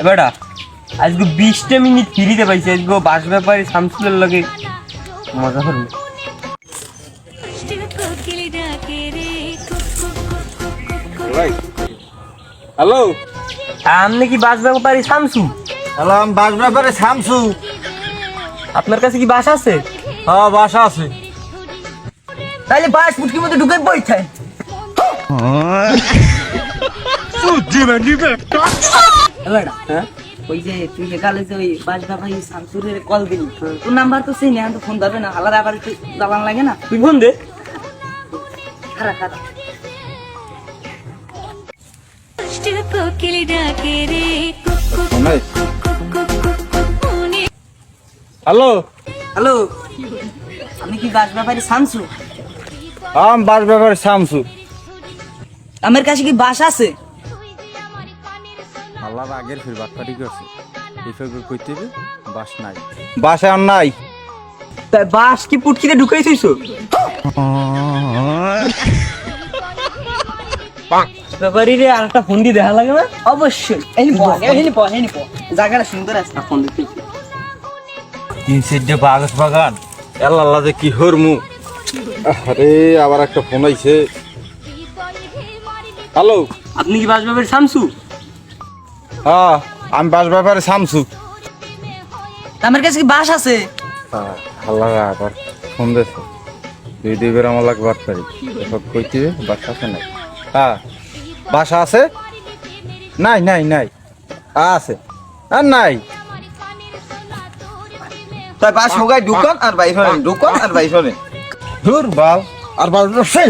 এবারটা আজকে বিশটা মিনিট ফ্রিতে পাইছি আজকে বাস ব্যাপারে শামসুলের লগে মজা করব। হ্যালো। আপনি কি বাস ব্যাপারে শামসু? হ্যালো আমি বাস ব্যাপারে শামসু। আপনার কাছে কি বাস আছে? হ্যাঁ বাসা আছে। তাহলে বাস ফুটকির মধ্যে ঢুকে হ্যাঁ। ওই যে তুই যে কালে যে ওই বাস শামসুরের কল দিলি তোর নাম্বার তো সেই তো ফোন ধরবে না আবার একটু দাবান লাগে না? তুই ফোন দে। হ্যালো। হ্যালো। আমি কি বাস ব্যাপারী শামসু? আমি বাস ব্যাপারে শামসু। আমার কাছে কি বাস আছে? আল্লাহ আগের ফির বাটপাটি করছে। এই ফেব্রুয়ারি কইতে হবে বাস নাই। বাসে আর নাই। তাই বাস কি পুটকিতে ঢুকাই থইছো? ব্যাপারি রে আর একটা ফোন দিয়ে দেখা লাগে না? অবশ্যই। এই নি পয় এই নি পয় এই নি জায়গাটা সুন্দর আছে না ফোন দিতে তিন সিটে বাগাস বাগান। আল্লাহ আল্লাহ যে কি হরমু। আরে আবার একটা ফোন আইছে। হ্যালো। আপনি কি বাস ব্যাপারে শামসু? হ্যাঁ আমি বাস ব্যাপারে শামসু আমার কাছে কি বাস আছে? হ্যাঁ, আল্লাহ আবার ফোন দিয়েছে দুই দুই বের আমার লাগবে বাটপারি এসব কইতে হবে, বাসা আছে নাই হ্যাঁ বাসা আছে? নাই নাই নাই। আছে। আর নাই। তাই বাস হোগায় ঢুকন আর বাইর হলেন ঢুকন আর বাইর হলেন ধুর বাল আর বাল সেই